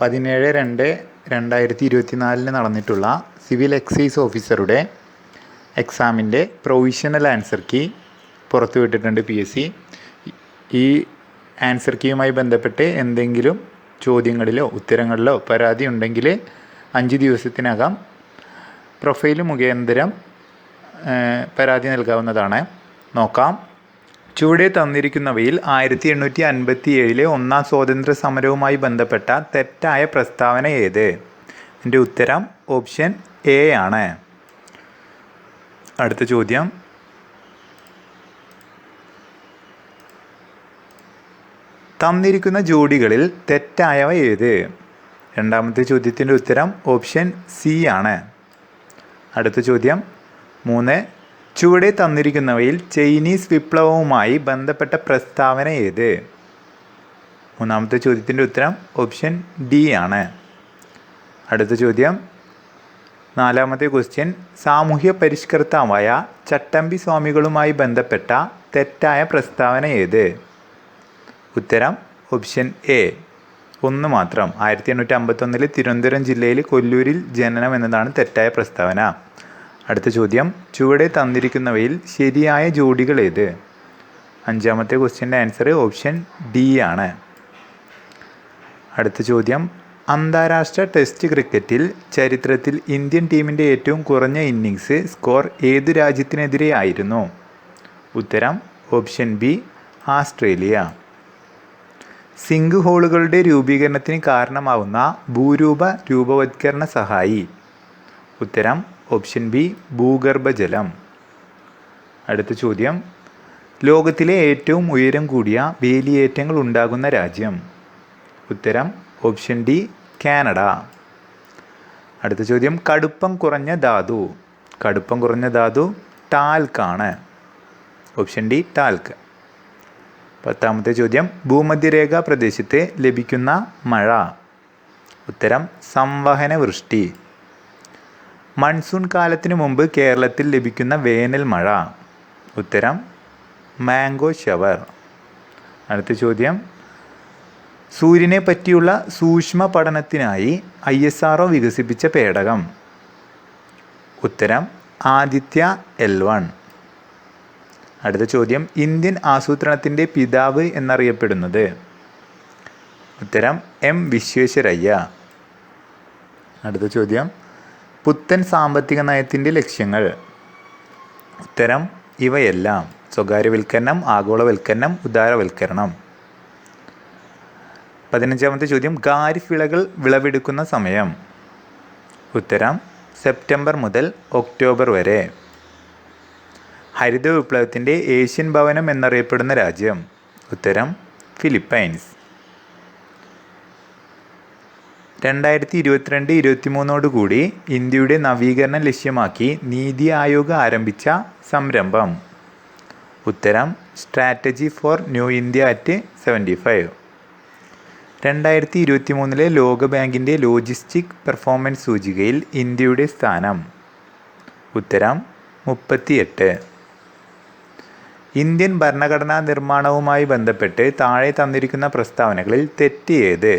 പതിനേഴ് രണ്ട് രണ്ടായിരത്തി ഇരുപത്തി നാലിന് നടന്നിട്ടുള്ള സിവിൽ എക്സൈസ് ഓഫീസറുടെ എക്സാമിന്റെ പ്രൊവിഷണൽ ആൻസർ കീ പുറത്തുവിട്ടിട്ടുണ്ട് പി എസ് സി. ഈ ആൻസർ കീയുമായി ബന്ധപ്പെട്ട് എന്തെങ്കിലും ചോദ്യങ്ങളിലോ ഉത്തരങ്ങളിലോ പരാതി ഉണ്ടെങ്കിൽ അഞ്ച് ദിവസത്തിനകം പ്രൊഫൈൽ മുഖാന്തരം പരാതി നൽകാവുന്നതാണ്. നോക്കാം. ചുവടെ തന്നിരിക്കുന്നവയിൽ ആയിരത്തി എണ്ണൂറ്റി അൻപത്തി ഏഴിലെ ഒന്നാം സ്വാതന്ത്ര്യ സമരവുമായി ബന്ധപ്പെട്ട തെറ്റായ പ്രസ്താവന ഏത്? എന്റെ ഉത്തരം ഓപ്ഷൻ എ ആണ്. അടുത്ത ചോദ്യം. തന്നിരിക്കുന്ന ജോഡികളിൽ തെറ്റായവ ഏത്? രണ്ടാമത്തെ ചോദ്യത്തിന്റെ ഉത്തരം ഓപ്ഷൻ സി ആണ്. അടുത്ത ചോദ്യം. മൂന്ന് ചുവടെ തന്നിരിക്കുന്നവയിൽ ചൈനീസ് വിപ്ലവവുമായി ബന്ധപ്പെട്ട പ്രസ്താവന ഏത്? മൂന്നാമത്തെ ചോദ്യത്തിന്റെ ഉത്തരം ഓപ്ഷൻ ഡി ആണ്. അടുത്ത ചോദ്യം നാലാമത്തെ ക്വസ്റ്റ്യൻ സാമൂഹ്യ പരിഷ്കർത്താവായ ചട്ടമ്പി സ്വാമികളുമായി ബന്ധപ്പെട്ട തെറ്റായ പ്രസ്താവന ഏത്? ഉത്തരം ഓപ്ഷൻ എ ഒന്ന് മാത്രം. ആയിരത്തി എണ്ണൂറ്റി അമ്പത്തൊന്നിൽ തിരുവനന്തപുരം ജില്ലയിൽ കൊല്ലൂരിൽ ജനനം എന്നതാണ് തെറ്റായ പ്രസ്താവന. അടുത്ത ചോദ്യം ചുവടെ തന്നിരിക്കുന്നവയിൽ ശരിയായ ജോഡികൾ ഏത്? അഞ്ചാമത്തെ ക്വസ്റ്റ്യന്റെ ആൻസർ ഓപ്ഷൻ ഡി ആണ്. അടുത്ത ചോദ്യം അന്താരാഷ്ട്ര ടെസ്റ്റ് ക്രിക്കറ്റിൽ ചരിത്രത്തിൽ ഇന്ത്യൻ ടീമിന്റെ ഏറ്റവും കുറഞ്ഞ ഇന്നിങ്സ് സ്കോർ ഏത് രാജ്യത്തിനെതിരെ ആയിരുന്നു? ഉത്തരം ഓപ്ഷൻ ബി ആസ്ട്രേലിയ. സിങ്ക് ഹോളുകളുടെ രൂപീകരണത്തിന് കാരണമാവുന്ന ഭൂരൂപ രൂപവത്കരണ സഹായി. ഉത്തരം ഓപ്ഷൻ ബി ഭൂഗർഭജലം. അടുത്ത ചോദ്യം. ലോകത്തിലെ ഏറ്റവും ഉയരം കൂടിയ വേലിയേറ്റങ്ങൾ ഉണ്ടാകുന്ന രാജ്യം. ഉത്തരം ഓപ്ഷൻ ഡി കാനഡ. അടുത്ത ചോദ്യം കടുപ്പം കുറഞ്ഞ ധാതു. കടുപ്പം കുറഞ്ഞ ധാതു ടാൽക്കാണ് ഓപ്ഷൻ ഡി ടാൽക്ക്. പത്താമത്തെ ചോദ്യം ഭൂമധ്യരേഖ പ്രദേശത്ത് ലഭിക്കുന്ന മഴ. ഉത്തരം സംവഹന വൃഷ്ടി മൺസൂൺ കാലത്തിനു മുമ്പ് കേരളത്തിൽ ലഭിക്കുന്ന വേനൽ മഴ. ഉത്തരം മാംഗോ ഷവർ. അടുത്ത ചോദ്യം. സൂര്യനെ പറ്റിയുള്ള സൂക്ഷ്മ പഠനത്തിനായി ഐ എസ് ആർ വികസിപ്പിച്ച പേടകം. ഉത്തരം ആദിത്യ എൽ വൺ. അടുത്ത ചോദ്യം ഇന്ത്യൻ ആസൂത്രണത്തിന്റെ പിതാവ് എന്നറിയപ്പെടുന്നത്. ഉത്തരം എം വിശ്വേശ്വരയ്യ. അടുത്ത ചോദ്യം പുത്തൻ സാമ്പത്തിക നയത്തിന്റെ ലക്ഷ്യങ്ങൾ. ഉത്തരം ഇവയെല്ലാം സ്വകാര്യവൽക്കരണം ആഗോളവൽക്കരണം ഉദാരവൽക്കരണം. പതിനഞ്ചാമത്തെ ചോദ്യം ഖാരിഫ് വിളകൾ വിളവെടുക്കുന്ന സമയം. ഉത്തരം സെപ്റ്റംബർ മുതൽ ഒക്ടോബർ വരെ. ഹരിത വിപ്ലവത്തിന്റെ ഏഷ്യൻ ഭവനം എന്നറിയപ്പെടുന്ന രാജ്യം. ഉത്തരം ഫിലിപ്പൈൻസ്. രണ്ടായിരത്തി ഇരുപത്തിരണ്ട് ഇരുപത്തിമൂന്നോടുകൂടി ഇന്ത്യയുടെ നവീകരണം ലക്ഷ്യമാക്കി നീതി ആയോഗ് ആരംഭിച്ച സംരംഭം. ഉത്തരം strategy for new India at seventy five രണ്ടായിരത്തി ഇരുപത്തി മൂന്നിലെ ലോകബാങ്കിന്റെ ലോജിസ്റ്റിക് പെർഫോമൻസ് സൂചികയിൽ ഇന്ത്യയുടെ സ്ഥാനം. ഉത്തരം മുപ്പത്തിയെട്ട്. ഇന്ത്യൻ ഭരണഘടനാ നിർമ്മാണവുമായി ബന്ധപ്പെട്ട് താഴെ തന്നിരിക്കുന്ന പ്രസ്താവനകളിൽ തെറ്റ് ഏത്?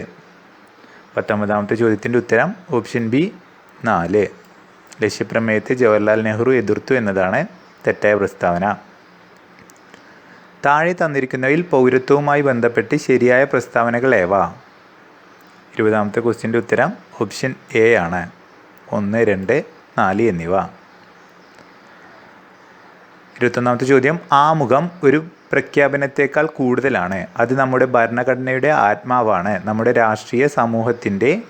പത്തൊമ്പതാമത്തെ ചോദ്യത്തിന്റെ ഉത്തരം ഓപ്ഷൻ ബി നാല്. ലക്ഷ്യപ്രമേയത്തെ ജവഹർലാൽ നെഹ്റു എതിർത്തു എന്നതാണ് തെറ്റായ പ്രസ്താവന. താഴെ തന്നിരിക്കുന്നവയിൽ പൗരത്വവുമായി ബന്ധപ്പെട്ട് ശരിയായ പ്രസ്താവനകൾ ഏവ? ഇരുപതാമത്തെ ക്വസ്റ്റ്യന്റെ ഉത്തരം ഓപ്ഷൻ എ ആണ്. ഒന്ന് രണ്ട് നാല് എന്നിവ. ഇരുപത്തൊന്നാമത്തെ ചോദ്യം ആമുഖം ഒരു പ്രഖ്യാപനത്തേക്കാൾ കൂടുതലാണ്. അത് നമ്മുടെ ഭരണഘടനയുടെ ആത്മാവാണ്. നമ്മുടെ രാഷ്ട്രീയ സമൂഹത്തിന്റെ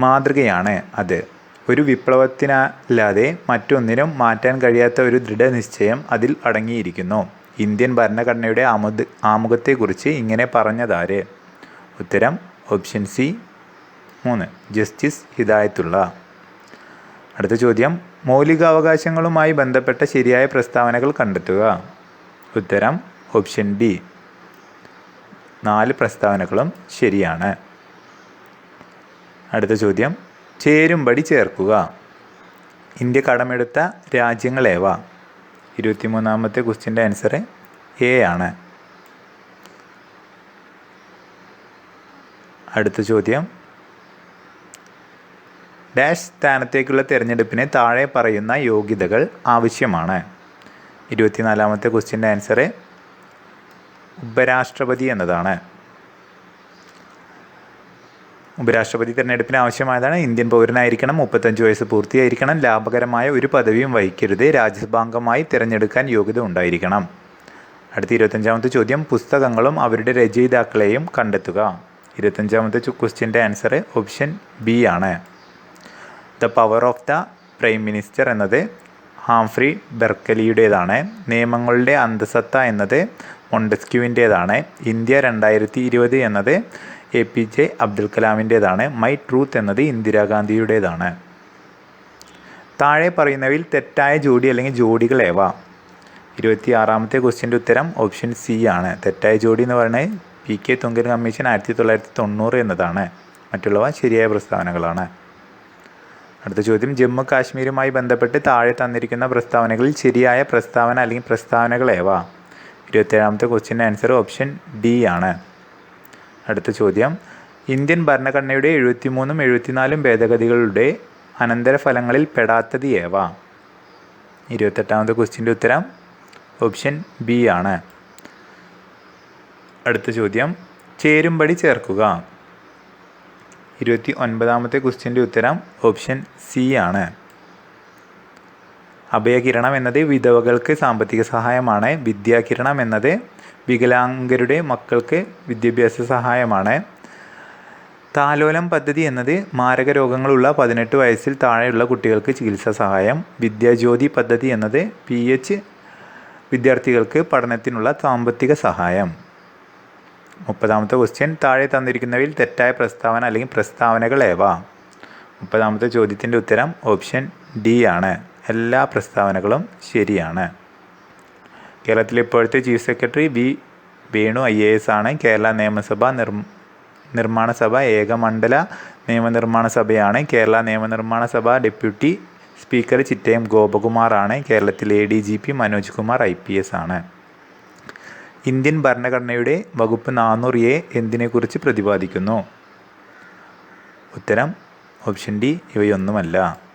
മാതൃകയാണ് അത്. ഒരു വിപ്ലവത്തിനല്ലാതെ മറ്റൊന്നിനും മാറ്റാൻ കഴിയാത്ത ഒരു ദൃഢനിശ്ചയം അതിൽ അടങ്ങിയിരിക്കുന്നു. ഇന്ത്യൻ ഭരണഘടനയുടെ ആമുഖത്തെക്കുറിച്ച് ഇങ്ങനെ പറഞ്ഞതാര്? ഉത്തരം ഓപ്ഷൻ സി മൂന്ന്. ജസ്റ്റിസ് ഹിദായത്തുള്ള. അടുത്ത ചോദ്യം. മൗലികാവകാശങ്ങളുമായി ബന്ധപ്പെട്ട ശരിയായ പ്രസ്താവനകൾ കണ്ടെത്തുക. ഉത്തരം ഓപ്ഷൻ ബി നാല് പ്രസ്താവനകളും ശരിയാണ്. അടുത്ത ചോദ്യം. ചേരുംപടി ചേർക്കുക. ഇന്ത്യ കടമെടുത്ത രാജ്യങ്ങളേവ ഇരുപത്തിമൂന്നാമത്തെ ക്വസ്റ്റ്യന്റെ ആൻസർ എ ആണ്. അടുത്ത ചോദ്യം. ഡാഷ് സ്ഥാനത്തേക്കുള്ള തിരഞ്ഞെടുപ്പിന് താഴെ പറയുന്ന യോഗ്യതകൾ ആവശ്യമാണ്. ഇരുപത്തിനാലാമത്തെ ക്വസ്റ്റ്യന്റെ ആൻസർ ഉപരാഷ്ട്രപതി എന്നതാണ്. ഉപരാഷ്ട്രപതി തിരഞ്ഞെടുപ്പിന് ആവശ്യമായതാണ്. ഇന്ത്യൻ പൗരനായിരിക്കണം മുപ്പത്തഞ്ച് വയസ്സ് പൂർത്തിയായിരിക്കണം ലാഭകരമായ ഒരു പദവിയും വഹിക്കരുത് രാജ്യസഭാംഗമായി തിരഞ്ഞെടുക്കാൻ യോഗ്യത ഉണ്ടായിരിക്കണം. അടുത്ത ഇരുപത്തഞ്ചാമത്തെ ചോദ്യം പുസ്തകങ്ങളും അവരുടെ രചയിതാക്കളെയും കണ്ടെത്തുക. ഇരുപത്തഞ്ചാമത്തെ ക്വസ്റ്റ്യന്റെ ആൻസർ ഓപ്ഷൻ ബി ആണ്. The power of the prime minister എന്നത് ഹാംഫ്രി ബെർക്കലിയുടേതാണ് നിയമങ്ങളുടെ അന്തസത്ത എന്നത് മൊണ്ടസ്ക്യുവിന്റേതാണ്. ഇന്ത്യ രണ്ടായിരത്തി ഇരുപത് എന്നത് എ പി ജെ അബ്ദുൽ കലാമിന്റേതാണ്. മൈ ട്രൂത്ത് എന്നത് ഇന്ദിരാഗാന്ധിയുടേതാണ്. താഴെ പറയുന്നവയിൽ തെറ്റായ ജോഡി അല്ലെങ്കിൽ ജോഡികൾ ഏവ? ഇരുപത്തി ആറാമത്തെ ക്വസ്റ്റ്യന്റെ ഉത്തരം ഓപ്ഷൻ സി ആണ്. തെറ്റായ ജോഡി എന്ന് പറയുന്നത് പി കെ തുങ്കൻ കമ്മീഷൻ ആയിരത്തി തൊള്ളായിരത്തി തൊണ്ണൂറ് എന്നതാണ്. മറ്റുള്ളവ ശരിയായ പ്രസ്താവനകളാണ്. അടുത്ത ചോദ്യം. ജമ്മു കാശ്മീരുമായി ബന്ധപ്പെട്ട് താഴെ തന്നിരിക്കുന്ന പ്രസ്താവനകളിൽ ശരിയായ പ്രസ്താവന അല്ലെങ്കിൽ പ്രസ്താവനകൾ ഏവ? ഇരുപത്തേഴാമത്തെ ക്വസ്റ്റ്യന്റെ ആൻസർ ഓപ്ഷൻ ഡി ആണ്. അടുത്ത ചോദ്യം. ഇന്ത്യൻ ഭരണഘടനയുടെ എഴുപത്തിമൂന്നും എഴുപത്തിനാലും ഭേദഗതികളുടെ അനന്തരഫലങ്ങളിൽ പെടാത്തത് ഏവ? ഇരുപത്തെട്ടാമത്തെ ക്വസ്റ്റ്യന്റെ ഉത്തരം ഓപ്ഷൻ ബി ആണ്. അടുത്ത ചോദ്യം. ചേരുംപടി ചേർക്കുക. ഇരുപത്തി ഒൻപതാമത്തെ ക്വസ്റ്റ്യന്റെ ഉത്തരം ഓപ്ഷൻ സി ആണ്. അഭയകിരണം എന്നത് വിധവകൾക്ക് സാമ്പത്തിക സഹായമാണ്. വിദ്യാകിരണം എന്നത് വികലാംഗരുടെ മക്കൾക്ക് വിദ്യാഭ്യാസ സഹായമാണ്. താലോലം പദ്ധതി എന്നത് മാരക രോഗങ്ങളുള്ള പതിനെട്ട് വയസ്സിൽ താഴെയുള്ള കുട്ടികൾക്ക് ചികിത്സാ സഹായം. വിദ്യാജ്യോതി പദ്ധതി എന്നത് പി എച്ച് വിദ്യാർത്ഥികൾക്ക് പഠനത്തിനുള്ള സാമ്പത്തിക സഹായം. മുപ്പതാമത്തെ ക്വസ്റ്റ്യൻ താഴെ തന്നിരിക്കുന്നവയിൽ തെറ്റായ പ്രസ്താവന അല്ലെങ്കിൽ പ്രസ്താവനകൾ ഏവ? മുപ്പതാമത്തെ ചോദ്യത്തിന്റെ ഉത്തരം ഓപ്ഷൻ ഡി ആണ്. എല്ലാ പ്രസ്താവനകളും ശരിയാണ്. കേരളത്തിലെ ഇപ്പോഴത്തെ chief secretary V Venu I A S ആണ്. കേരള നിയമസഭ നിർ നിർമ്മാണ സഭ ഏകമണ്ഡല നിയമനിർമ്മാണ സഭയാണ് കേരള നിയമനിർമ്മാണ സഭ ഡെപ്യൂട്ടി സ്പീക്കർ ചിറ്റയം ഗോപകുമാറാണ്. കേരളത്തിലെ A D G P Manoj Kumar I P S ആണ്. ഇന്ത്യൻ ഭരണഘടനയുടെ വകുപ്പ് നാനൂറ് എ എന്തിനെക്കുറിച്ച് പ്രതിപാദിക്കുന്നു? ഉത്തരം ഓപ്ഷൻ ഡി ഇവയൊന്നുമല്ല.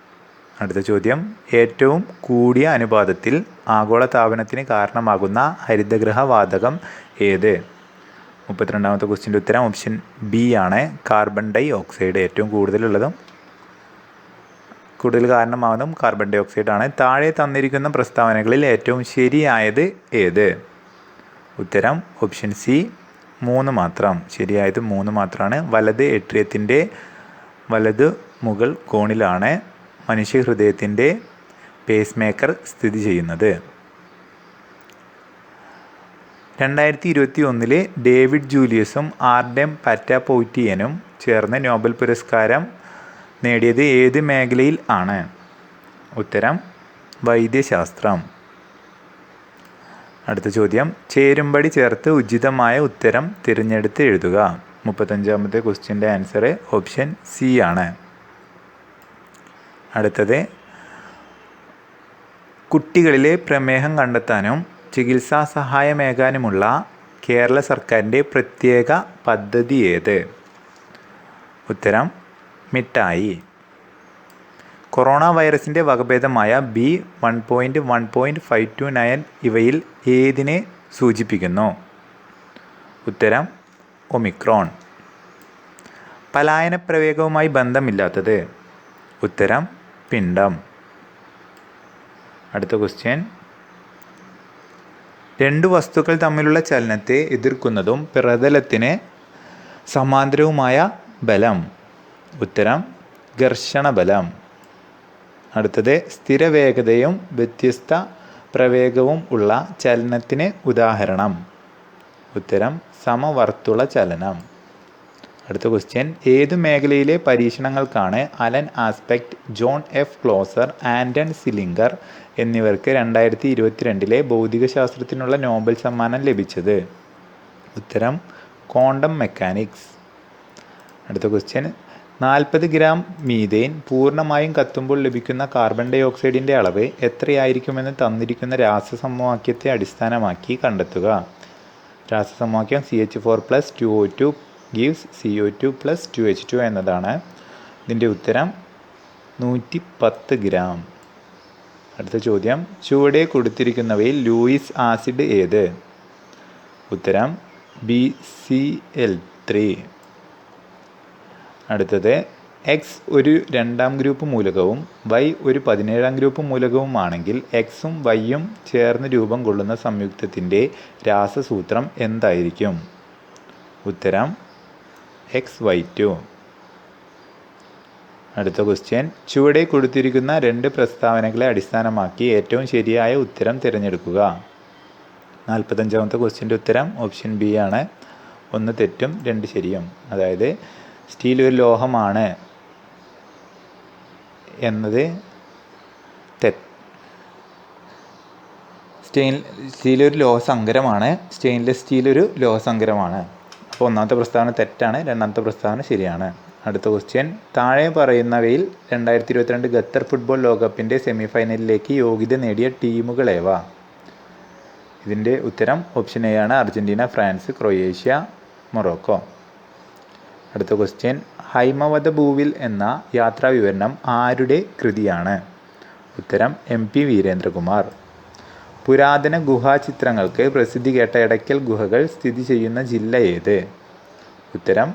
അടുത്ത ചോദ്യം. ഏറ്റവും കൂടിയ അനുപാതത്തിൽ ആഗോളതാപനത്തിന് കാരണമാകുന്ന ഹരിതഗൃഹ വാതകം ഏത്? മുപ്പത്തിരണ്ടാമത്തെ ക്വസ്റ്റിന്റെ ഉത്തരം ഓപ്ഷൻ ബി ആണ്. കാർബൺ ഡൈ ഓക്സൈഡ് ഏറ്റവും കൂടുതലുള്ളതും കൂടുതൽ കാരണമാകുന്നതും കാർബൺ ഡൈ ഓക്സൈഡ് ആണ്. താഴെ തന്നിരിക്കുന്ന പ്രസ്താവനകളിൽ ഏറ്റവും ശരിയായത് ഏത്? ഉത്തരം ഓപ്ഷൻ സി മൂന്ന് മാത്രം. ശരിയായത് മൂന്ന് മാത്രമാണ്. വലത് എട്രിയത്തിന്റെ വലത് മുകൾ കോണിലാണ്. മനുഷ്യഹൃദയത്തിന്റെ പേസ് മേക്കർ സ്ഥിതി ചെയ്യുന്നത്. രണ്ടായിരത്തി ഇരുപത്തി ഒന്നിലെ ഡേവിഡ് ജൂലിയസും ആർഡെം പാറ്റാപോറ്റിയനും ചേർന്ന് നോബൽ പുരസ്കാരം നേടിയത് ഏത് മേഖലയിൽ ആണ്? ഉത്തരം വൈദ്യശാസ്ത്രം. അടുത്ത ചോദ്യം ചേരുംപടി ചേർത്ത് ഉചിതമായ ഉത്തരം തിരഞ്ഞെടുത്ത് എഴുതുക. മുപ്പത്തഞ്ചാമത്തെ ക്വസ്റ്റ്യന്റെ ആൻസർ ഓപ്ഷൻ സി ആണ്. അടുത്തത്. കുട്ടികളിലെ പ്രമേഹം കണ്ടെത്താനും ചികിത്സാ സഹായമേകാനുമുള്ള കേരള സർക്കാരിന്റെ പ്രത്യേക പദ്ധതി ഏത്? ഉത്തരം മിഠായി. കൊറോണ വൈറസിന്റെ വകഭേദമായ B one point one point five two nine ഇവയിൽ ഏതിനെ സൂചിപ്പിക്കുന്നു? ഉത്തരം ഒമിക്രോൺ. പലായന പ്രവേഗവുമായി ബന്ധമില്ലാത്തത്. ഉത്തരം പിണ്ഡം. അടുത്ത ക്വസ്റ്റ്യൻ രണ്ട് വസ്തുക്കൾ തമ്മിലുള്ള ചലനത്തെ എതിർക്കുന്നതും പ്രതലത്തിന് സമാന്തരവുമായ ബലം. ഉത്തരം ഘർഷണ ബലം അടുത്തത് സ്ഥിരവേഗതയും വ്യത്യസ്ത പ്രവേഗവും ഉള്ള ചലനത്തിന് ഉദാഹരണം. ഉത്തരം സമവർത്തുള ചലനം. അടുത്ത ക്വസ്റ്റ്യൻ ഏത് മേഖലയിലെ പരീക്ഷണങ്ങൾക്കാണ് Alan Aspect John F Clauser Anton Zeilinger എന്നിവർക്ക് രണ്ടായിരത്തി ഇരുപത്തിരണ്ടിലെ ഭൗതികശാസ്ത്രത്തിനുള്ള നോബൽ സമ്മാനം ലഭിച്ചത്? ഉത്തരം ക്വാണ്ടം മെക്കാനിക്സ്. അടുത്ത ക്വസ്റ്റ്യൻ നാൽപ്പത് ഗ്രാം മീഥേൻ പൂർണമായും കത്തുമ്പോൾ ലഭിക്കുന്ന കാർബൺ ഡൈ ഓക്സൈഡിന്റെ അളവ് എത്രയായിരിക്കുമെന്ന് തന്നിരിക്കുന്ന രാസസമവാക്യത്തെ അടിസ്ഥാനമാക്കി കണ്ടെത്തുക. രാസസമവാക്യം C H four plus two O two gives C O two plus two H two എന്നതാണ് ഇതിന്റെ ഉത്തരം. നൂറ്റി പത്ത് ഗ്രാം. അടുത്ത ചോദ്യം. ചുവടെ കൊടുത്തിരിക്കുന്നവയിൽ ലൂയിസ് ആസിഡ് ഏത്? ഉത്തരം ബി സി എൽ ത്രീ അടുത്തത്. എക്സ് ഒരു രണ്ടാം ഗ്രൂപ്പ് മൂലകവും വൈ ഒരു പതിനേഴാം ഗ്രൂപ്പ് മൂലകവുമാണെങ്കിൽ എക്സും വൈയും ചേർന്ന് രൂപം കൊള്ളുന്ന സംയുക്തത്തിന്റെ രാസസൂത്രം എന്തായിരിക്കും? ഉത്തരം എക്സ് വൈ ടു അടുത്ത ക്വസ്റ്റ്യൻ ചുവടെ കൊടുത്തിരിക്കുന്ന രണ്ട് പ്രസ്താവനകളെ അടിസ്ഥാനമാക്കി ഏറ്റവും ശരിയായ ഉത്തരം തിരഞ്ഞെടുക്കുക. നാൽപ്പത്തഞ്ചാമത്തെ ക്വസ്റ്റ്യന്റെ ഉത്തരം ഓപ്ഷൻ ബി ആണ്. ഒന്ന് തെറ്റും രണ്ട് ശരിയും. അതായത് സ്റ്റീൽ ഒരു ലോഹമാണ് എന്നത് തെ സ്റ്റെയിൻ സ്റ്റീൽ ഒരു ലോഹസങ്കരമാണ്. സ്റ്റെയിൻലെസ് സ്റ്റീൽ ഒരു ലോഹസങ്കരമാണ്. അപ്പോൾ ഒന്നാമത്തെ പ്രസ്താവന തെറ്റാണ് രണ്ടാമത്തെ പ്രസ്താവന ശരിയാണ്. അടുത്ത ക്വസ്റ്റ്യൻ താഴെ പറയുന്നവയിൽ രണ്ടായിരത്തി ഇരുപത്തിരണ്ട് ഖത്തർ ഫുട്ബോൾ ലോകകപ്പിന്റെ സെമി ഫൈനലിലേക്ക് യോഗ്യത നേടിയ ടീമുകളേവ ഇതിന്റെ ഉത്തരം ഓപ്ഷൻ എ ആണ്. Argentina France Croatia Morocco. അടുത്ത ക്വസ്റ്റ്യൻ ഹൈമവത ഭൂവിൽ എന്ന യാത്രാ വിവരണം ആരുടെ കൃതിയാണ്? ഉത്തരം എം പി വീരേന്ദ്രകുമാർ. പുരാതന ഗുഹാചിത്രങ്ങൾക്ക് പ്രസിദ്ധി കേട്ട എടയ്ക്കൽ ഗുഹകൾ സ്ഥിതി ചെയ്യുന്ന ജില്ല ഏത്? ഉത്തരം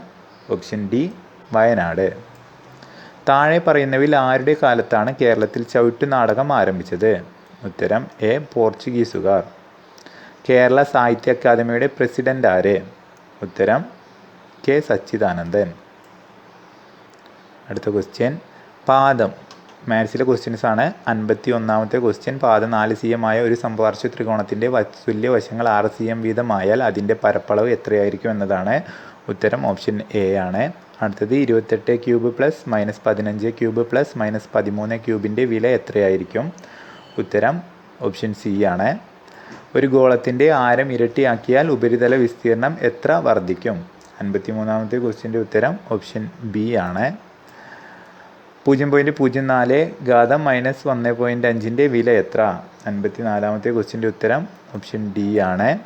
ഓപ്ഷൻ ഡി വയനാട്. താഴെ പറയുന്നവയിൽ ആരുടെ കാലത്താണ് കേരളത്തിൽ ചവിട്ടു നാടകം ആരംഭിച്ചത്? ഉത്തരം എ പോർച്ചുഗീസുകാർ. കേരള സാഹിത്യ അക്കാദമിയുടെ പ്രസിഡന്റ് ആര്? ഉത്തരം കെ സച്ചിദാനന്ദൻ. അടുത്ത ക്വസ്റ്റ്യൻ പാദം. മാത്സിലെ ക്വസ്റ്റ്യൻസ് ആണ്. അൻപത്തി ഒന്നാമത്തെ ക്വസ്റ്റ്യൻ പാത നാല് സി എം ആയ ഒരു സംപാർശ്വ ത്രികോണത്തിന്റെ തുല്യ വശങ്ങൾ ആറ് സി എം വീതമായാൽ അതിന്റെ പരപ്പളവ് എത്രയായിരിക്കും എന്നതാണ് ഉത്തരം ഓപ്ഷൻ എ ആണ്. അടുത്തത് ഇരുപത്തെട്ട് ക്യൂബ് പ്ലസ് മൈനസ് പതിനഞ്ച് ക്യൂബ് പ്ലസ് മൈനസ് പതിമൂന്ന് ക്യൂബിന്റെ വില എത്രയായിരിക്കും? ഉത്തരം ഓപ്ഷൻ സി ആണ്. ഒരു ഗോളത്തിന്റെ ആരം ഇരട്ടിയാക്കിയാൽ ഉപരിതല വിസ്തീർണം എത്ര വർദ്ധിക്കും? അൻപത്തി മൂന്നാമത്തെ ക്വസ്റ്റ്യന്റെ ഉത്തരം ഓപ്ഷൻ ബി ആണ്. പൂജ്യം പോയിന്റ് പൂജ്യം നാല് ഘാതം മൈനസ് ഒന്ന് പോയിന്റ് അഞ്ചിന്റെ വില എത്ര? അൻപത്തി നാലാമത്തെ ക്വസ്റ്റ്യന്റെ ഉത്തരം ഓപ്ഷൻ ഡി ആണ്.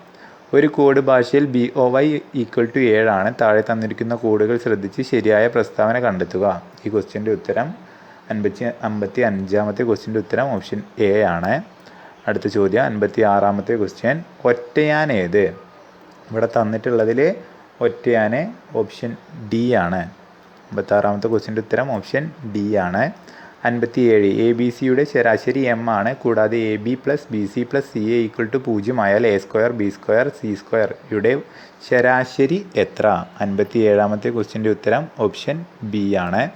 ഒരു കോഡ് ഭാഷയിൽ B O Y equal to ഏഴാണ് താഴെ തന്നിരിക്കുന്ന കോഡുകൾ ശ്രദ്ധിച്ച് ശരിയായ പ്രസ്താവന കണ്ടെത്തുക. ഈ ക്വസ്റ്റ്യന്റെ ഉത്തരം അൻപത്തി അമ്പത്തി അഞ്ചാമത്തെ ക്വസ്റ്റ്യന്റെ ഉത്തരം ഓപ്ഷൻ എ ആണ്. അടുത്ത ചോദ്യം അൻപത്തി ആറാമത്തെ ക്വസ്റ്റ്യൻ ഒറ്റയാൻ ഏത്? ഇവിടെ തന്നിട്ടുള്ളതിൽ ഒറ്റയാൻ ഓപ്ഷൻ ഡി ആണ്. അമ്പത്താറാമത്തെ ക്വസ്റ്റ്യന്റെ ഉത്തരം ഓപ്ഷൻ ഡി ആണ്. അൻപത്തി ഏഴ് എ ബി സിയുടെ ശരാശരി എം ആണ്. കൂടാതെ A B plus B C plus C A equal to പൂജ്യം ആയാൽ A square B square C square യുടെ ശരാശരി എത്ര? അൻപത്തി ഏഴാമത്തെ ക്വസ്റ്റ്യന്റെ ഉത്തരം ഓപ്ഷൻ ബി ആണ്.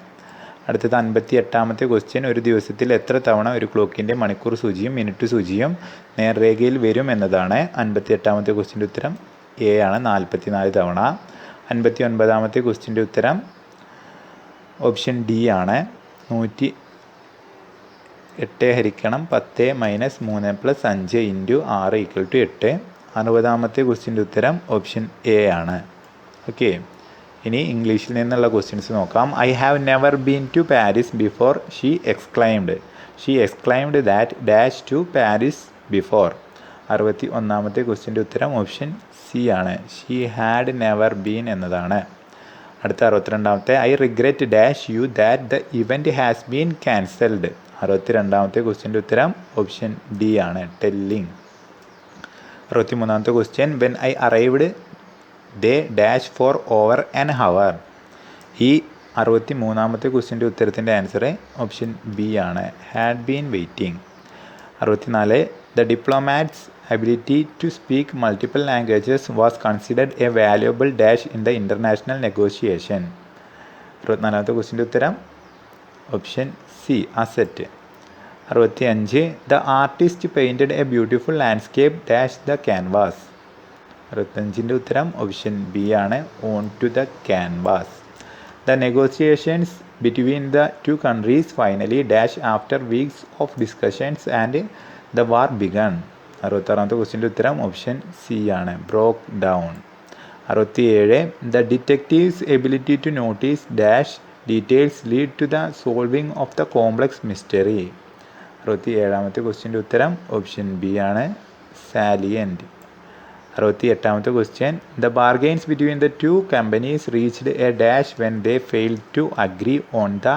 അടുത്തത് അൻപത്തി എട്ടാമത്തെ ക്വസ്റ്റ്യൻ ഒരു ദിവസത്തിൽ എത്ര തവണ ഒരു ക്ലോക്കിന്റെ മണിക്കൂർ സൂചിയും മിനിറ്റ് സൂചിയും നേർരേഖയിൽ വരും എന്നതാണ്? അൻപത്തി എട്ടാമത്തെ ക്വസ്റ്റ്യന്റെ ഉത്തരം എ ആണ് നാൽപ്പത്തി നാല് തവണ. അൻപത്തി ഒൻപതാമത്തെ ക്വസ്റ്റ്യന്റെ ഉത്തരം ഓപ്ഷൻ ഡി ആണ്. നൂറ്റി എട്ട് ഹരിക്കണം പത്ത് മൈനസ് മൂന്ന് പ്ലസ് അഞ്ച് ഇന്റു ആറ് ഈക്വൽ ടു എട്ട്. അറുപതാമത്തെ ക്വസ്റ്റ്യന്റെ ഉത്തരം ഓപ്ഷൻ എ ആണ്. ഓക്കെ. ഇനി ഇംഗ്ലീഷിൽ നിന്നുള്ള ക്വസ്റ്റ്യൻസ് നോക്കാം. I have never been to Paris before she exclaimed. She exclaimed that dash to Paris before. അറുപത്തി ഒന്നാമത്തെ ക്വസ്റ്റ്യന്റെ ഉത്തരം ഓപ്ഷൻ സി ആണ്. ഷീ ഹാഡ് നെവർ ബീൻ എന്നതാണ്. അടുത്ത അറുപത്തിരണ്ടാമത്തെ. I regret dash you that the event has been cancelled അറുപത്തി രണ്ടാമത്തെ ക്വസ്റ്റ്യന്റെ ഉത്തരം ഓപ്ഷൻ ഡി ആണ്. ടെല്ലിംഗ് അറുപത്തി മൂന്നാമത്തെ question when I arrived they dash for over an hour ഈ അറുപത്തി മൂന്നാമത്തെ ക്വസ്റ്റ്യന്റെ ഉത്തരത്തിന്റെ ആൻസർ ഓപ്ഷൻ ബി ആണ്. ഹാഡ് ബീൻ വെയിറ്റിംഗ് അറുപത്തിനാല് the diplomats ability to speak multiple languages was considered a valuable dash in the international negotiation. അറുപത്തിനാലാമത്തെ ക്വസ്റ്റിന്റെ ഉത്തരം ഓപ്ഷൻ സി അസറ്റ് അറുപത്തി അഞ്ച് the artist painted a beautiful landscape dash the canvas അറുപത്തഞ്ചിന്റെ ഉത്തരം option B ആണ് on to the canvas the negotiations between the two countries finally dash after weeks of discussions and the war began അറുപത്താറാമത്തെ ക്വസ്റ്റിന്റെ ഉത്തരം option C ആണ്. Broke down അറുപത്തിയേഴ് the detective's ability to notice dash details lead to the solving of the complex mystery അറുപത്തി ഏഴാമത്തെ ക്വസ്റ്റിന്റെ ഉത്തരം option B ആണ്. Salient അറുപത്തി എട്ടാമത്തെ question the bargains between the two companies reached a dash when they fail to agree on the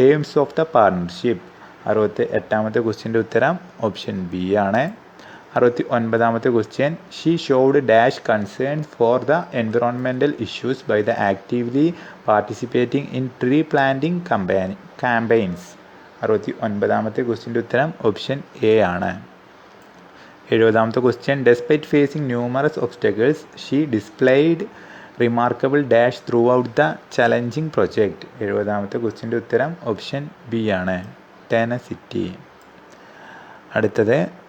terms of the partnership അറുപത്തി എട്ടാമത്തെ ക്വസ്റ്റ്യന്റെ ഉത്തരം ഓപ്ഷൻ ബി ആണ്. അറുപത്തി ഒൻപതാമത്തെ question she showed dash concern for the environmental issues by the actively participating in tree planting company campaigns അറുപത്തി ഒൻപതാമത്തെ ക്വസ്റ്റ്യന്റെ ഉത്തരം ഓപ്ഷൻ എ ആണ്. എഴുപതാമത്തെ question despite facing numerous obstacles she displayed remarkable dash through out the challenging project എഴുപതാമത്തെ ക്വസ്റ്റ്യന്റെ ഉത്തരം option B ആണ്. Tenacity അടുത്തത്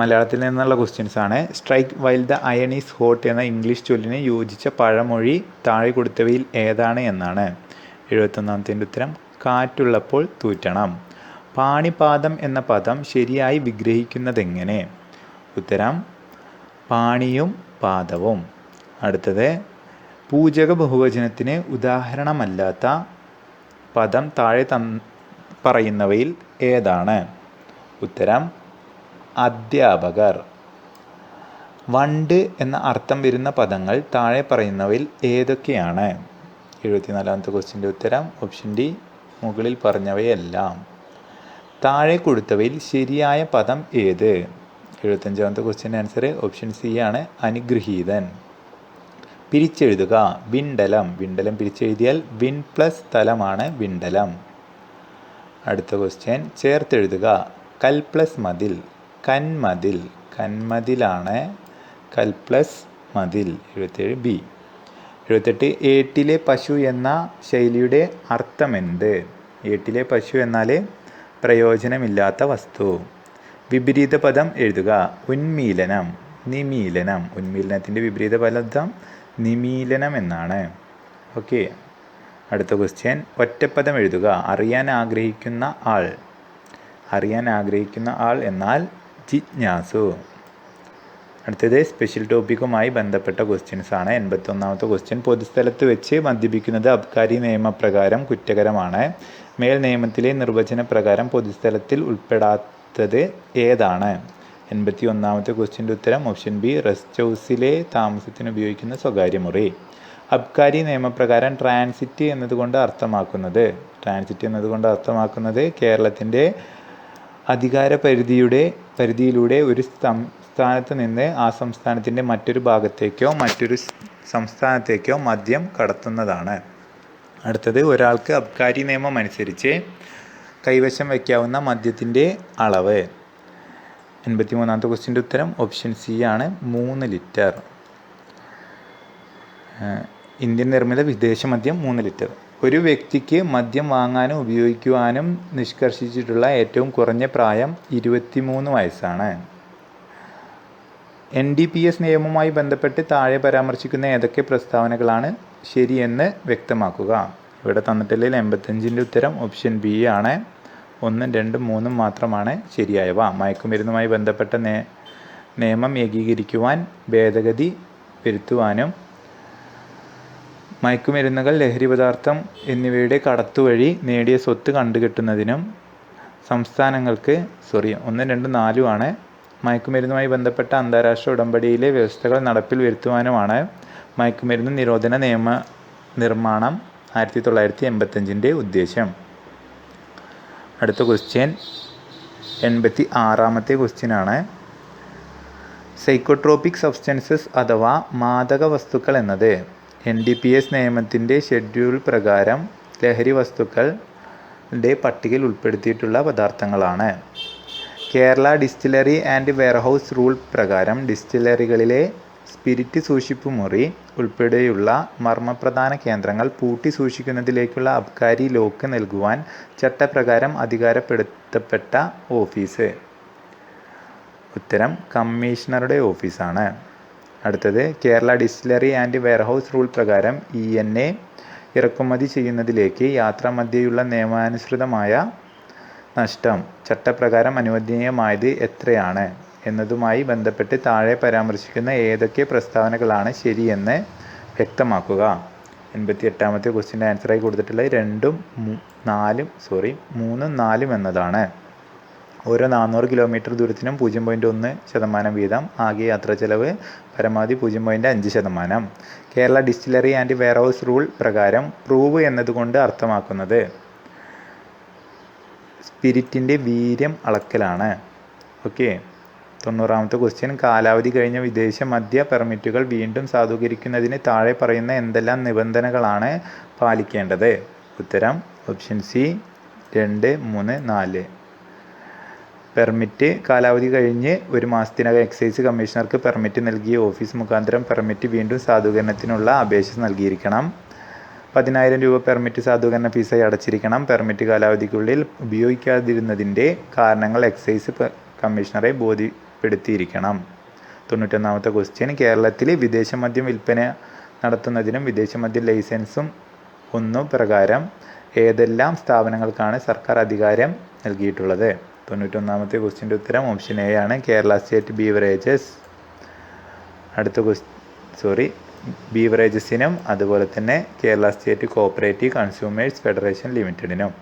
മലയാളത്തിൽ നിന്നുള്ള ക്വസ്റ്റ്യൻസ് ആണ്. Strike while the iron is hot എന്ന ഇംഗ്ലീഷ് ചൊല്ലിന് യോജിച്ച പഴമൊഴി താഴെ കൊടുത്തവയിൽ ഏതാണ് എന്നാണ്. എഴുപത്തൊന്നാമത്തിന്റെ ഉത്തരം കാറ്റുള്ളപ്പോൾ തൂറ്റണം. പാണിപാദം എന്ന പദം ശരിയായി വിഗ്രഹിക്കുന്നതെങ്ങനെ? ഉത്തരം പാണിയും പാദവും. അടുത്തത് പൂജക ബഹുവചനത്തിന് ഉദാഹരണമല്ലാത്ത പദം താഴെ തന്ന് പറയുന്നവയിൽ ഏതാണ്? ഉത്തരം അധ്യാപകർ. വണ്ട് എന്ന അർത്ഥം വരുന്ന പദങ്ങൾ താഴെ പറയുന്നവയിൽ ഏതൊക്കെയാണ്? എഴുപത്തിനാലാമത്തെ ക്വസ്റ്റിന്റെ ഉത്തരം ഓപ്ഷൻ ഡി മുകളിൽ പറഞ്ഞവയെല്ലാം. താഴെ കൊടുത്തവയിൽ ശരിയായ പദം ഏത്? എഴുപത്തഞ്ചാമത്തെ ക്വസ്റ്റ്യൻ ആൻസർ ഓപ്ഷൻ സി ആണ് അനുഗ്രഹീതൻ. പിരിച്ചെഴുതുക വിണ്ടലം. വിണ്ടലം പിരിച്ചെഴുതിയാൽ വിൻ പ്ലസ് തലമാണ് വിണ്ടലം. അടുത്ത ക്വസ്റ്റ്യൻ ചേർത്തെഴുതുക കൽ പ്ലസ് മതിൽ. കന്മതിൽ കന്മതിലാണ് കൽ പ്ലസ് മതിൽ എഴുപത്തേഴ് ബി. എഴുപത്തെട്ട് ഏട്ടിലെ പശു എന്ന ശൈലിയുടെ അർത്ഥമെന്ത്? ഏട്ടിലെ പശു എന്നാൽ പ്രയോജനമില്ലാത്ത വസ്തു. വിപരീത പദം എഴുതുക. ഉന്മീലനം നിമീലനം. ഉന്മീലനത്തിന്റെ വിപരീത പദം നിമീലനം എന്നാണ്. ഓക്കെ. അടുത്ത ക്വസ്റ്റ്യൻ ഒറ്റപ്പദം എഴുതുക. അറിയാൻ ആഗ്രഹിക്കുന്ന ആൾ. അറിയാൻ ആഗ്രഹിക്കുന്ന ആൾ എന്നാൽ ജിജ്ഞാസു അടുത്തത് സ്പെഷ്യൽ ടോപ്പിക്കുമായി ബന്ധപ്പെട്ട ക്വസ്റ്റ്യൻസ് ആണ്. എൺപത്തൊന്നാമത്തെ ക്വസ്റ്റ്യൻ പൊതുസ്ഥലത്ത് വെച്ച് മദ്യപിക്കുന്നത് അബ്കാരി നിയമപ്രകാരം കുറ്റകരമാണ്. മേൽ നിയമത്തിലെ നിർവചന പ്രകാരം പൊതുസ്ഥലത്തിൽ ഉൾപ്പെടാത്തത് ഏതാണ്? എൺപത്തി ഒന്നാമത്തെ ക്വസ്റ്റ്യന്റെ ഉത്തരം ഓപ്ഷൻ ബി റെസ്റ്റ് ഹൗസിലെ താമസത്തിന് ഉപയോഗിക്കുന്ന സ്വകാര്യ മുറി. അബ്കാരി നിയമപ്രകാരം ട്രാൻസിറ്റ് എന്നതുകൊണ്ട് അർത്ഥമാക്കുന്നത് ട്രാൻസിറ്റ് എന്നതുകൊണ്ട് അർത്ഥമാക്കുന്നത് കേരളത്തിന്റെ അധികാര പരിധിയുടെ പരിധിയിലൂടെ ഒരു സംസ്ഥാനത്ത് നിന്ന് ആ സംസ്ഥാനത്തിന്റെ മറ്റൊരു ഭാഗത്തേക്കോ മറ്റൊരു സംസ്ഥാനത്തേക്കോ മദ്യം കടത്തുന്നതാണ്. അടുത്തത് ഒരാൾക്ക് അബ്കാരി നിയമം അനുസരിച്ച് കൈവശം വയ്ക്കാവുന്ന മദ്യത്തിന്റെ അളവ്. എൺപത്തി മൂന്നാമത്തെ ക്വസ്റ്റിന്റെ ഉത്തരം ഓപ്ഷൻ സി ആണ് മൂന്ന് ലിറ്റർ. ഇന്ത്യൻ നിർമ്മിത വിദേശ മദ്യം മൂന്ന് ലിറ്റർ. ഒരു വ്യക്തിക്ക് മദ്യം വാങ്ങാനും ഉപയോഗിക്കുവാനും നിഷ്കർഷിച്ചിട്ടുള്ള ഏറ്റവും കുറഞ്ഞ പ്രായം ഇരുപത്തിമൂന്ന് വയസ്സാണ്. എൻ ഡി പി എസ് നിയമവുമായി ബന്ധപ്പെട്ട് താഴെ പരാമർശിക്കുന്ന ഏതൊക്കെ പ്രസ്താവനകളാണ് ശരിയെന്ന് വ്യക്തമാക്കുക. ഇവിടെ തന്നിട്ടുള്ളതിൽ എൺപത്തഞ്ചിന്റെ ഉത്തരം ഓപ്ഷൻ ബി ആണ്. ഒന്നും രണ്ടും മൂന്നും മാത്രമാണ് ശരിയായവ. മയക്കുമരുന്നുമായി ബന്ധപ്പെട്ട നിയമം ഏകീകരിക്കുവാൻ ഭേദഗതി വരുത്തുവാനും മയക്കുമരുന്നുകൾ ലഹരി പദാർത്ഥം എന്നിവയുടെ കടത്തുവഴി നേടിയ സ്വത്ത് കണ്ടുകെട്ടുന്നതിനും സംസ്ഥാനങ്ങൾക്ക് സോറി ഒന്ന് രണ്ട് നാലുമാണ് മയക്കുമരുന്നുമായി ബന്ധപ്പെട്ട അന്താരാഷ്ട്ര ഉടമ്പടിയിലെ വ്യവസ്ഥകൾ നടപ്പിൽ വരുത്തുവാനുമാണ് മയക്കുമരുന്ന് നിരോധന നിയമ നിർമ്മാണം ആയിരത്തി തൊള്ളായിരത്തി എൺപത്തഞ്ചിന്റെ ഉദ്ദേശം. അടുത്ത ക്വസ്റ്റ്യൻ എൺപത്തി ആറാമത്തെ ക്വസ്റ്റ്യനാണ് സൈക്കോട്രോപിക് സബ്സ്റ്റൻസസ് അഥവാ മാദക വസ്തുക്കൾ എന്നത് എൻ ഡി പി എസ് നിയമത്തിന്റെ ഷെഡ്യൂൾ പ്രകാരം ലഹരി വസ്തുക്കളുടെ പട്ടികയിൽ ഉൾപ്പെടുത്തിയിട്ടുള്ള പദാർത്ഥങ്ങളാണ്. Kerala distillery and warehouse rule പ്രകാരം ഡിസ്റ്റിലറികളിലെ സ്പിരിറ്റ് സൂക്ഷിപ്പ് മുറി ഉൾപ്പെടെയുള്ള മർമ്മപ്രധാന കേന്ദ്രങ്ങൾ പൂട്ടി സൂക്ഷിക്കുന്നതിലേക്കുള്ള അബ്കാരി ലോക്ക് നൽകുവാൻ ചട്ടപ്രകാരം അധികാരപ്പെടുത്തപ്പെട്ട ഓഫീസ്. ഉത്തരം കമ്മീഷണറുടെ ഓഫീസാണ്. അടുത്തത് Kerala distillery and warehouse rule പ്രകാരം ഇ എൻ എ ഇറക്കുമതി ചെയ്യുന്നതിലേക്ക് യാത്രാമധ്യേയുള്ള നിയമാനുസൃതമായ നഷ്ടം ചട്ടപ്രകാരം അനുവദനീയമായത് എത്രയാണ് എന്നതുമായി ബന്ധപ്പെട്ട് താഴെ പരാമർശിക്കുന്ന ഏതൊക്കെ പ്രസ്താവനകളാണ് ശരിയെന്ന് വ്യക്തമാക്കുക. എൺപത്തി എട്ടാമത്തെ ക്വസ്റ്റ്യന്റെ ആൻസറായി കൊടുത്തിട്ടുള്ളത് രണ്ടും നാലും സോറി മൂന്നും നാലും എന്നതാണ്. ഓരോ നാനൂറ് കിലോമീറ്റർ ദൂരത്തിനും പൂജ്യം പോയിന്റ് ഒന്ന് ശതമാനം വീതം. ആകെ യാത്രാ ചെലവ് പരമാവധി പൂജ്യം പോയിന്റ് അഞ്ച് ശതമാനം. Kerala distillery and warehouse rule പ്രകാരം പ്രൂവ് എന്നതുകൊണ്ട് അർത്ഥമാക്കുന്നത് സ്പിരിറ്റിന്റെ വീര്യം അളക്കലാണ്. ഓക്കെ. തൊണ്ണൂറാമത്തെ ക്വസ്റ്റ്യൻ കാലാവധി കഴിഞ്ഞ വിദേശ മദ്യ പെർമിറ്റുകൾ വീണ്ടും സാധൂകരിക്കുന്നതിന് താഴെ പറയുന്ന എന്തെല്ലാം നിബന്ധനകളാണ് പാലിക്കേണ്ടത്? ഉത്തരം ഓപ്ഷൻ സി രണ്ട് മൂന്ന് നാല്. പെർമിറ്റ് കാലാവധി കഴിഞ്ഞ് ഒരു മാസത്തിനകം എക്സൈസ് കമ്മീഷണർക്ക് പെർമിറ്റ് നൽകിയ ഓഫീസ് മുഖാന്തരം പെർമിറ്റ് വീണ്ടും സാധൂകരണത്തിനുള്ള അപേക്ഷ നൽകിയിരിക്കണം. പതിനായിരം രൂപ പെർമിറ്റ് സാധൂകരണ ഫീസായി അടച്ചിരിക്കണം. പെർമിറ്റ് കാലാവധിക്കുള്ളിൽ ഉപയോഗിക്കാതിരുന്നതിന്റെ കാരണങ്ങൾ എക്സൈസ് കമ്മീഷണറെ ബോധ്യപ്പെടുത്തിയിരിക്കണം. തൊണ്ണൂറ്റൊന്നാമത്തെ ക്വസ്റ്റ്യൻ കേരളത്തിൽ വിദേശ മദ്യം വിൽപ്പന നടത്തുന്നതിനും വിദേശ മദ്യ ലൈസൻസും ഒന്നു പ്രകാരം ഏതെല്ലാം സ്ഥാപനങ്ങൾക്കാണ് സർക്കാർ അധികാരം നൽകിയിട്ടുള്ളത്? തൊണ്ണൂറ്റൊന്നാമത്തെ ക്വസ്റ്റ്യന്റെ ഉത്തരം ഓപ്ഷൻ എ ആണ്. Kerala state beverages. അടുത്ത ക്വസ്റ്റ് സോറി ബീവറേജസിനും അതുപോലെ തന്നെ Kerala state cooperative consumers federation ലിമിറ്റഡിനും.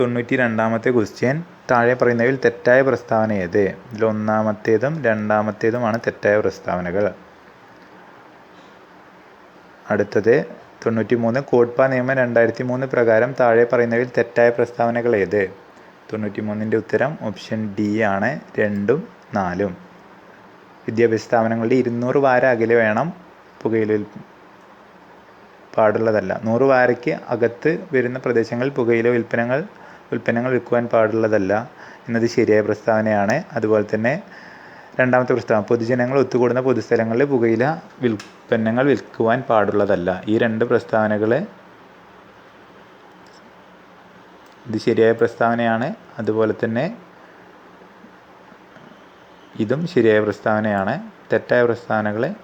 തൊണ്ണൂറ്റി രണ്ടാമത്തെ ക്വസ്റ്റ്യൻ താഴെ പറയുന്നവയിൽ തെറ്റായ പ്രസ്താവന ഏത്? ഇതിൽ ഒന്നാമത്തേതും രണ്ടാമത്തേതുമാണ് തെറ്റായ പ്രസ്താവനകൾ. അടുത്തത് തൊണ്ണൂറ്റി മൂന്ന് കോഡ്പ നിയമം രണ്ടായിരത്തി മൂന്ന് പ്രകാരം താഴെ പറയുന്നവയിൽ തെറ്റായ പ്രസ്താവനകൾ ഏത്? തൊണ്ണൂറ്റി മൂന്നിന്റെ ഉത്തരം ഓപ്ഷൻ ഡി ആണ് രണ്ടും നാലും. വിദ്യാഭ്യാസ സ്ഥാപനങ്ങളുടെ ഇരുന്നൂറ് വാര അകലെ വേണം പുകയില പാടുള്ളതല്ല. നൂറ് വാരയ്ക്ക് അകത്ത് വരുന്ന പ്രദേശങ്ങളിൽ പുകയില ഉൽപ്പന്നങ്ങൾ ഉൽപ്പന്നങ്ങൾ വിൽക്കുവാൻ പാടുള്ളതല്ല എന്നത് ശരിയായ പ്രസ്താവനയാണ്. അതുപോലെ തന്നെ രണ്ടാമത്തെ പ്രസ്താവന പൊതുജനങ്ങൾ ഒത്തുകൂടുന്ന പൊതുസ്ഥലങ്ങളിൽ പുകയില വിൽപ്പന്നങ്ങൾ വിൽക്കുവാൻ പാടുള്ളതല്ല. ഈ രണ്ട് പ്രസ്താവനകൾ ഇത് ശരിയായ പ്രസ്താവനയാണ്. അതുപോലെ തന്നെ ഇതും ശരിയായ പ്രസ്താവനയാണ്. തെറ്റായ പ്രസ്താവനകൾ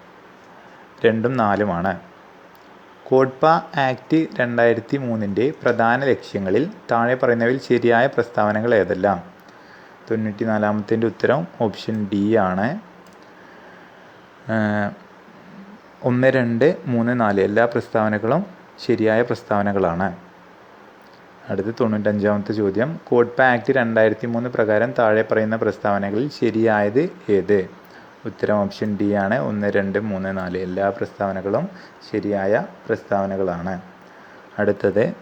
രണ്ടും നാലുമാണ്. കോഡ്പ ആക്ട് രണ്ടായിരത്തി മൂന്നിന്റെ പ്രധാന ലക്ഷ്യങ്ങളിൽ താഴെ പറയുന്നവയിൽ ശരിയായ പ്രസ്താവനകൾ ഏതെല്ലാം? തൊണ്ണൂറ്റി നാലാമത്തിന്റെ ഉത്തരം ഓപ്ഷൻ ഡി ആണ്. ഒന്ന് രണ്ട് മൂന്ന് നാല് എല്ലാ പ്രസ്താവനകളും ശരിയായ പ്രസ്താവനകളാണ്. അടുത്ത തൊണ്ണൂറ്റഞ്ചാമത്തെ ചോദ്യം. കോഡ്പ ആക്ട് രണ്ടായിരത്തി മൂന്ന് പ്രകാരം താഴെ പറയുന്ന പ്രസ്താവനകളിൽ ശരിയായത് ഏത്? ഉത്തരം ഓപ്ഷൻ ഡി ആണ്. ഒന്ന് രണ്ട് മൂന്ന് നാല്. എല്ലാ പ്രസ്താവനകളും ശരിയായ പ്രസ്താവനകളാണ്. അടുത്തത്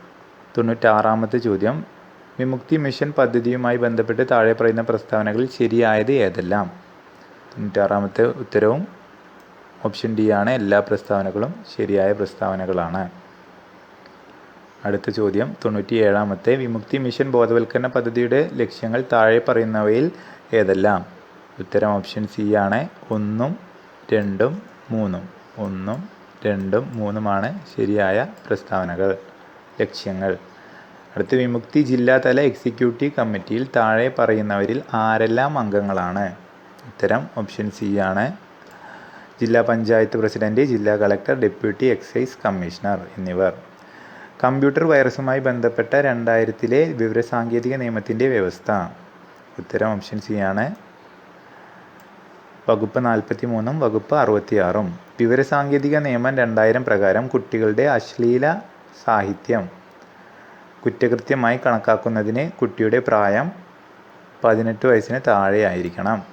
തൊണ്ണൂറ്റാറാമത്തെ ചോദ്യം. വിമുക്തി മിഷൻ പദ്ധതിയുമായി ബന്ധപ്പെട്ട് താഴെ പറയുന്ന പ്രസ്താവനകളിൽ ശരിയായത് ഏതെല്ലാം? തൊണ്ണൂറ്റാറാമത്തെ ഉത്തരവും ഓപ്ഷൻ ഡി ആണ്. എല്ലാ പ്രസ്താവനകളും ശരിയായ പ്രസ്താവനകളാണ്. അടുത്ത ചോദ്യം. തൊണ്ണൂറ്റി ഏഴാമത്തെ വിമുക്തി മിഷൻ ബോധവൽക്കരണ പദ്ധതിയുടെ ലക്ഷ്യങ്ങൾ താഴെ പറയുന്നവയിൽ ഏതെല്ലാം? ഉത്തരം ഓപ്ഷൻ സി ആണ്. ഒന്നും രണ്ടും മൂന്നും. ഒന്നും രണ്ടും മൂന്നുമാണ് ശരിയായ പ്രസ്താവനകൾ. ലക്ഷ്യങ്ങൾ. അടുത്ത വിമുക്തി ജില്ലാതല എക്സിക്യൂട്ടീവ് കമ്മിറ്റിയിൽ താഴെ പറയുന്നവരിൽ ആരെല്ലാം അംഗങ്ങളാണ്? ഉത്തരം ഓപ്ഷൻ സി ആണ്. ജില്ലാ പഞ്ചായത്ത് പ്രസിഡന്റ് ജില്ലാ കളക്ടർ ഡെപ്യൂട്ടി എക്സൈസ് കമ്മീഷണർ എന്നിവർ. കമ്പ്യൂട്ടർ വൈറസുമായി ബന്ധപ്പെട്ട രണ്ടായിരത്തിലെ വിവരസാങ്കേതിക നിയമത്തിന്റെ വ്യവസ്ഥ. ഉത്തരം ഓപ്ഷൻ സി ആണ്. വകുപ്പ് നാൽപ്പത്തി മൂന്നും വകുപ്പ് അറുപത്തിയാറും. വിവരസാങ്കേതിക നിയമം രണ്ടായിരം പ്രകാരം കുട്ടികളുടെ അശ്ലീല സാഹിത്യം കുറ്റകൃത്യമായി കണക്കാക്കുന്നതിന് കുട്ടിയുടെ പ്രായം പതിനെട്ട് വയസ്സിന് താഴെയായിരിക്കണം.